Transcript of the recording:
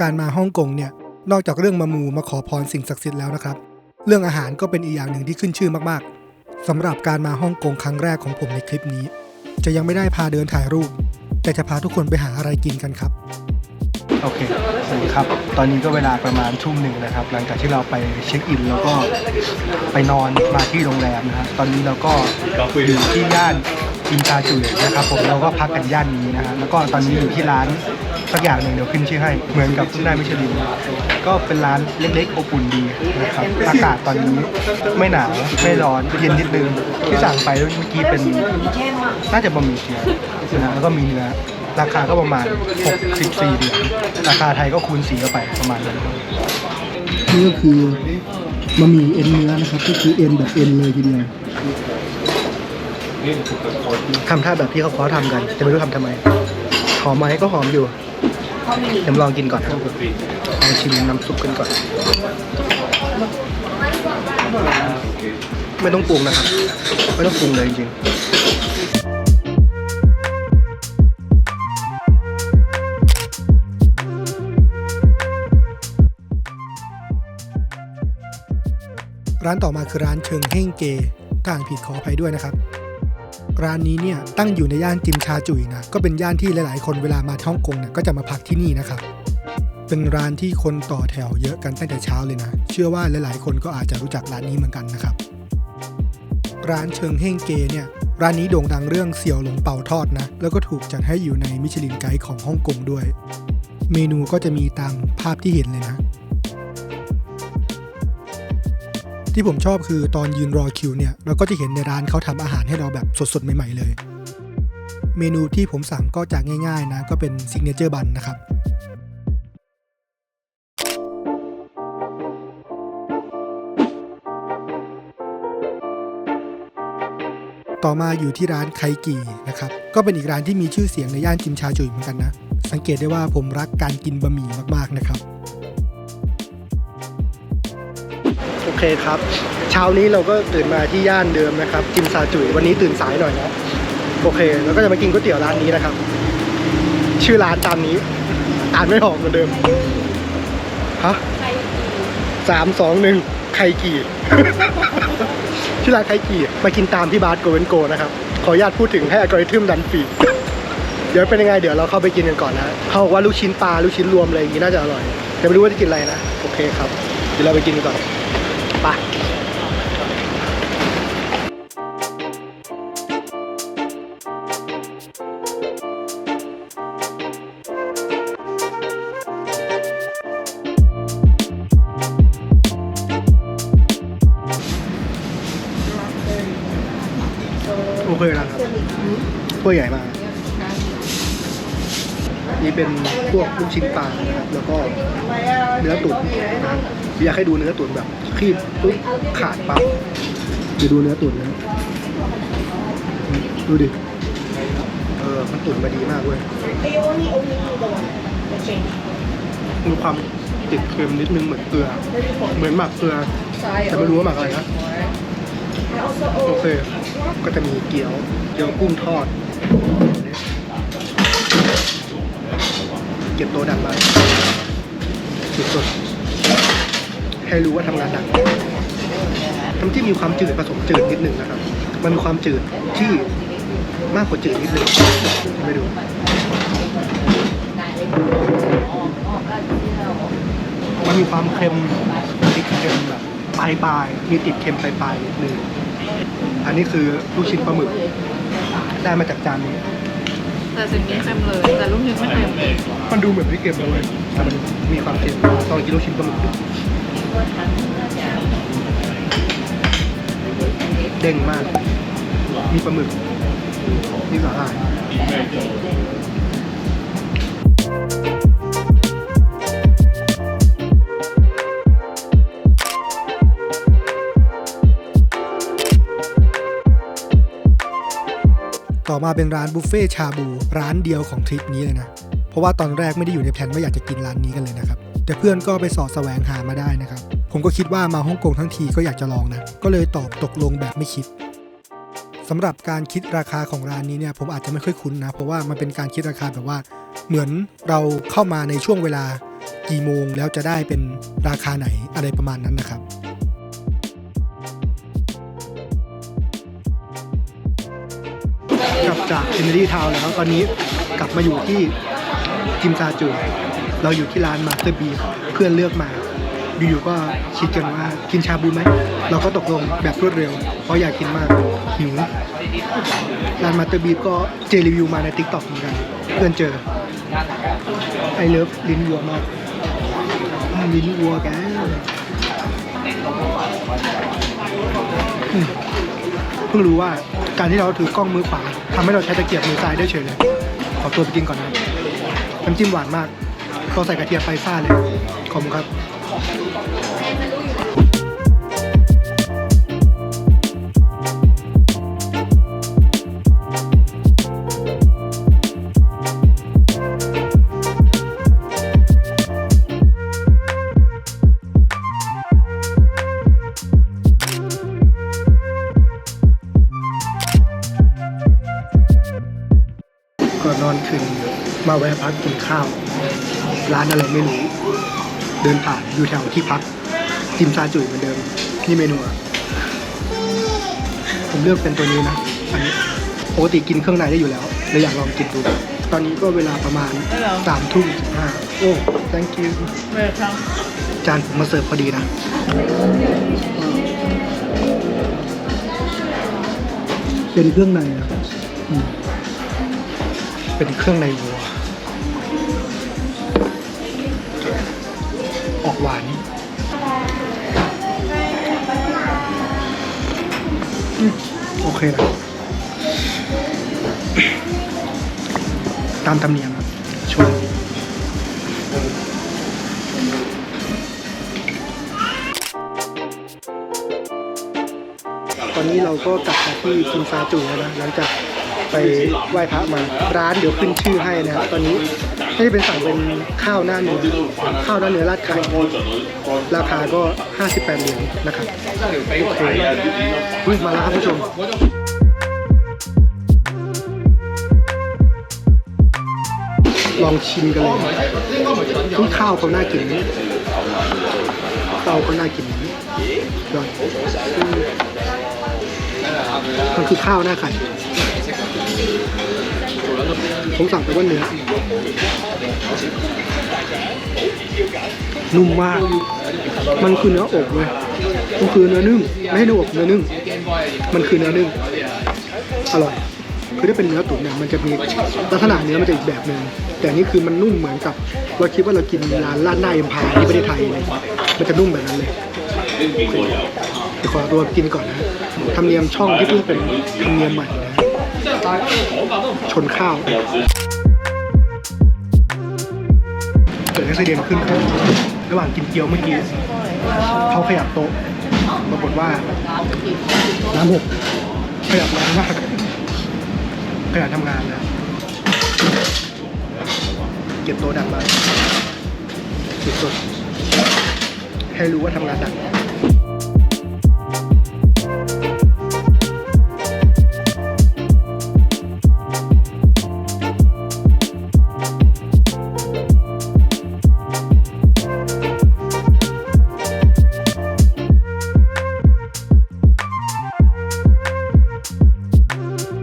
การมาฮ่องกงเนี่ยนอกจากเรื่องมามูมาขอพรสิ่งศักดิ์สิทธิ์แล้วนะครับ เรื่องอาหารก็เป็นอีกอย่างหนึ่งที่ขึ้นชื่อมากๆสำหรับการมาฮ่องกงครั้งแรกของผมในคลิปนี้ จะยังไม่ได้พาเดินถ่ายรูป แต่จะพาทุกคนไปหาอะไรกินกันครับ โอเคสวัสดีครับ ตอนนี้ก็เวลาประมาณทุ่มหนึ่งนะครับ หลังจากที่เราไปเช็คอินแล้วก็ไปนอนมาที่โรงแรมนะฮะตอนนี้เราก็อยู่ที่ย่าน อินชาจุยนะครับผมเราก็พักกันย่านนี้นะฮะแล้วก็ตอนนี้อยู่ที่ร้านสักอย่างหนึ่งเดี๋ยวขึ้นชื่อให้เหมือนกับเพิ่งได้มิชลินก็เป็นร้านเล็กๆอบอุ่นดีนะครับอากาศตอนนี้ไม่หนาวไม่ร้อนเย็นนิดนึงที่สั่งไปเมื่อกี้เป็นน่าจะบะหมี่เกี๊ยวนะแล้วก็มีเนื้อราคาก็ประมาณ 64เหรียญราคาไทยก็คูณ4เข้าไปประมาณนั้นนี่ก็คือบะหมี่เอ็นเนื้อนะครับก็คือเอ็นแบบเอ็นเลยทีเดียว ทำท่าแบบที่เขาขอทำกัน จะไม่รู้ทำทำไม หอมไหมก็หอมอยู่เดี๋ยวลองกินก่อนลองชิมน้ำซุปกันก่อน ไม่ต้องปรุงนะครับ ไม่ต้องปรุงเลยจริงๆร้านต่อมาคือร้านเชิงเฮ่งเกต่างผิดขออภัยด้วยนะครับ ร้านนี้เนี่ยตั้งอยู่ในย่านจิมชาจุยนะก็เป็นย่านที่หลาย ๆ คนเวลามาฮ่องกงเนี่ยก็จะมาพักที่นี่นะครับเป็นร้านที่คนต่อแถวเยอะกันตั้งแต่เช้าเลยนะ เชื่อว่าหลาย ๆ คนก็อาจจะรู้จักร้านนี้เหมือนกันนะครับ ร้านเชิงเฮ่งเกเนี่ย ร้านนี้โด่งดังเรื่องเสี่ยวหลงเป่าทอดนะ แล้วก็ถูกจัดให้อยู่ในมิชลินไกด์ของฮ่องกงด้วย เมนูก็จะมีตามภาพที่เห็นเลยนะ ที่ผมชอบคือตอนยืนรอคิวเนี่ยเราก็จะเห็นในร้านเขาทำอาหารให้เราแบบสดๆ ใหม่ ๆ เลย เมนูที่ผมสั่งก็จากง่าย ๆ นะ ก็เป็นซิกเนเจอร์บันนะครับต่อมาอยู่ที่ร้านไคกีนะครับ ก็เป็นอีกร้านที่มีชื่อเสียงในย่านจิมชาจุยเหมือนกันนะ สังเกตได้ว่าผมรักการกินบะหมี่มากๆนะครับ เคครับ เช้านี้เราก็ตื่นมาที่ย่านเดิมนะครับจิมซาจุยวันนี้ตื่นสายหน่อยนะโอเคแล้วก็จะมากินก๋วยเตี๋ยวร้านนี้นะครับ ชื่อร้านตามนี้อ่านไม่ออกเหมือนเดิมฮะสามสองหนึ่งไคกี่ชื่อร้านไคกี่มากินตามที่บาร์โกเวนโกนะครับขออนุญาตพูดถึงให้อัลกอริทึมดันฟีดเดี๋ยวเป็นยังไงเดี๋ยวเราเข้าไปกินกันก่อนนะเขาบอกว่าลูกชิ้นปลาลูกชิ้นรวมอะไรอย่างงี้น่าจะอร่อยแต่ไม่รู้ว่าจะกินอะไรนะโอเคครับเดี๋ยวเราไปกินกันก่อน ไปโอเคนะครับถ้วยใหญ่มาก นี่เป็นพวกลูกชิ้นปลานะครับแล้วก็เนื้อตุ๋นนะครับอยากให้ดูเนื้อตุ๋นแบบคีบปุ๊บขาดปั๊บเดี๋ยวดูเนื้อตุ๋นนะดูดิเออมันตุ๋นมาดีมากเว้ยมีความติดเค็มนิดนึงเหมือนเกลือ เหมือนหมักเกลือ แต่ไม่รู้ว่าหมักอะไรนะโอเค ก็จะมีเกี๊ยว เกี๊ยวกุ้งทอด เก็บโต๊ะดังไปสุดๆให้รู้ว่าทำงานหนักน้ำจิ้มมีความจืดผสมจืดนิดนึงนะครับ มันมีความจืดที่มากกว่าจืดนิดนึงไปดูมันมีความเค็มติดเค็มแบบปลายปลายๆมีติดเค็มปลายปลายๆนิดนึงอันนี้คือลูกชิ้นปลาหมึกได้มาจากจานนี้ แต่สิ่งนี้เค็มเลย แต่ลูกชิ้นไม่เค็มมันดูเหมือนพิเค็มเลยแต่มันมีความเค็มตอนกินลูกชิ้นปลาหมึกดูเด้งมาก มีปลาหมึก มีสาหร่าย อมาเป็นร้านบุฟเฟ่ชาบูร้านเดียวของทริปนี้เลยนะ เพราะว่าตอนแรกไม่ได้อยู่ในแผนว่าอยากจะกินร้านนี้กันเลยนะครับแต่เพื่อนก็ไปสอดแสวงหามาได้นะครับ ผมก็คิดว่ามาฮ่องกงทั้งทีก็อยากจะลองนะ ก็เลยตอบตกลงแบบไม่คิดสำหรับการคิดราคาของร้านนี้เนี่ยผมอาจจะไม่ค่อยคุ้นนะ เพราะว่ามันเป็นการคิดราคาแบบว่า เหมือนเราเข้ามาในช่วงเวลากี่โมงแล้วจะได้เป็นราคาไหนอะไรประมาณนั้นนะครับ กลับจากเ e น e รี่ทาวน์แล้วตอนนี้กลับมาอยู่ที่จิมซาจู เราอยู่ที่ร้านมาสเตอร์บีเพื่อนเลือกมา อยู่ๆก็คิดกันว่ากินชาบูไหม เราก็ตกลงแบบรวดเร็ว เพราะอยากกินมากหิวร้านมาสเตอร์บีก็เจอรีวิวมาใน t ิ k t o k เหมือนกัน เพื่อนเจอไอเลิฟลิ้นวัวมากลิ้นวัวแก พิ่งรู้ว่าการที่เราถือกล้องมือขวาทำให้เราใช้ตะเกียบมือซ้ายได้เฉยเลย ขอตัวไปกินก่อนนะน้ำจิ้มหวานมากเราใส่กระเทียมไปซ่าเลย ขอบคุณครับ ก่อนนอนคืนมาแวะพักกินข้าว ร้านอะไรไม่รู้ เดินผ่านอยู่แถวที่พักจิมซาจุยเหมือนเดิมนี่เมนูอะผมเลือกเป็นตัวนี้นะ อันนี้ปกติกินเครื่องในได้อยู่แล้วเลยอยากลองกินดู ตอนนี้ก็เวลาประมาณสามทุ่มสิบห้าโอ้ thank you เวลคัมจานผมมาเสิร์ฟพอดีนะเป็นเครื่องในนะอืม เป็นเครื่องในวัว ออกหวาน โอเคนะตามธรรมเนียมครับชวนตอนนี้เราก็กลับมาที่กินซาจูแล้วนะหลังจาก ไปไหว้พระมาร้านเดี๋ยวขึ้นชื่อให้นะครับตอนนี้น่าจะเป็นสั่งเป็นข้าวหน้าเนื้อข้าวหน้าเนื้อราดไข่ราคาก็ 58เหรียญนะครับโอเคอุ๊ยมาแล้วครับผู้ชมลองชิมกันเลยอุ๊ยข้าวเขาน่ากินนี่ข้าวเขาน่ากินนี่ยอดมันคือข้าวหน้าไข่ ผมสั่งไปว่าเนื้อนุ่มมาก มันคือเนื้ออบเลยมันคือเนื้อนึ่ง ไม่ใช่เนื้ออบเนื้อนึ่ง มันคือเนื้อนึ่ง อร่อย คือถ้าเป็นเนื้อตุ๋นเนี่ยมันจะมีลักษณะเนื้อมันจะอีกแบบหนึ่ง แต่นี่คือมันนุ่มเหมือนกับ เราคิดว่าเรากินร้านลาดหน้าเอ็มพายที่ประเทศไทยเลยมันจะนุ่มแบบนั้นเลยขอตัวกินก่อนนะ ธรรมเนียมช่องที่เพิ่งเป็นธรรมเนียมใหม่นะ ชนข้าวเกิดอุบิเหตุขึ้นครับระหว่างกินเกี๊ยวเมื่อกี้เขาขยับโต๊ะปรากฏว่า น้ำหกขยับแรงมากขยันทำงานนะเก็บโต๊ะดังมากสุดๆให้รู้ว่าทำงานหนัก